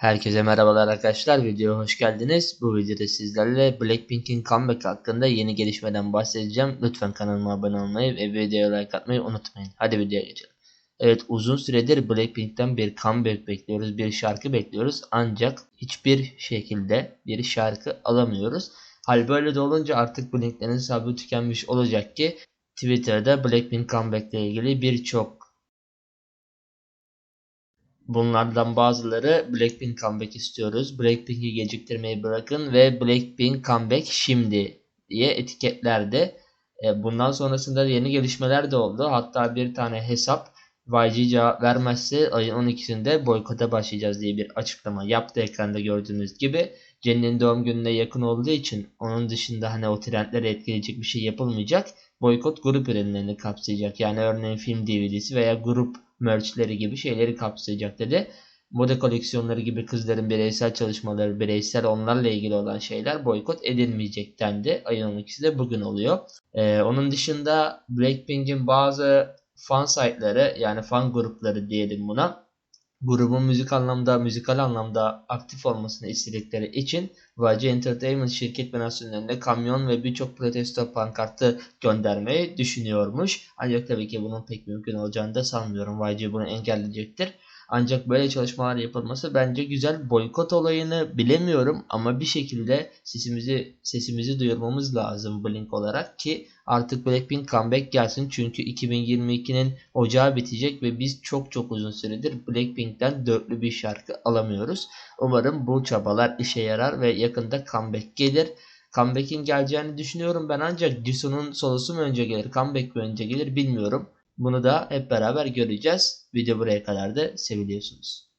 Herkese merhabalar arkadaşlar. Videoya hoş geldiniz. Bu videoda sizlerle Blackpink'in comeback hakkında yeni gelişmeden bahsedeceğim. Lütfen kanalıma abone olmayı ve videoya like atmayı unutmayın. Hadi videoya geçelim. Evet uzun süredir Blackpink'ten bir comeback bekliyoruz. Bir şarkı bekliyoruz. Ancak hiçbir şekilde bir şarkı alamıyoruz. Hal böyle de olunca artık bu linklerin sabrı tükenmiş olacak ki Twitter'da Blackpink comeback ile ilgili birçok Bunlardan bazıları Blackpink comeback istiyoruz. Blackpink'i geciktirmeyi bırakın ve Blackpink comeback şimdi diye etiketlerdi. E, bundan sonrasında yeni gelişmeler de oldu. Hatta bir tane hesap YG cevap vermezse ayın 12'sinde boykota başlayacağız diye bir açıklama yaptı ekranda gördüğünüz gibi. Jenny'nin doğum gününe yakın olduğu için onun dışında hani o trendleri etkileyecek bir şey yapılmayacak. Boykot grup ürünlerini kapsayacak. Yani örneğin film DVD'si veya grup merchleri gibi şeyleri kapsayacak dedi. Moda koleksiyonları gibi kızların bireysel çalışmaları, bireysel onlarla ilgili olan şeyler boykot edilmeyecek dendi. Ayın 12'si de bugün oluyor. Ee, onun dışında Blackpink'in bazı fan site'ları yani fan grupları diyelim buna grubun müzik anlamda, müzikal anlamda aktif olmasını istedikleri için YG Entertainment şirket binasının önüne kamyon ve birçok protesto pankartı göndermeyi düşünüyormuş. Ancak tabii ki bunun pek mümkün olacağını da sanmıyorum. YG bunu engelleyecektir. Ancak böyle çalışmalar yapılması bence güzel. Boykot olayını bilemiyorum ama bir şekilde sesimizi sesimizi duyurmamız lazım Blink olarak ki artık Blackpink comeback gelsin. Çünkü 2022'nin ocağı bitecek ve biz çok çok uzun süredir Blackpink'ten dörtlü bir şarkı alamıyoruz. Umarım bu çabalar işe yarar ve yakında comeback gelir. Comeback'in geleceğini düşünüyorum ben ancak Jisoo'nun solosu mu önce gelir, comeback mi önce gelir bilmiyorum. Bunu da hep beraber göreceğiz. Video buraya kadar da seviliyorsunuz.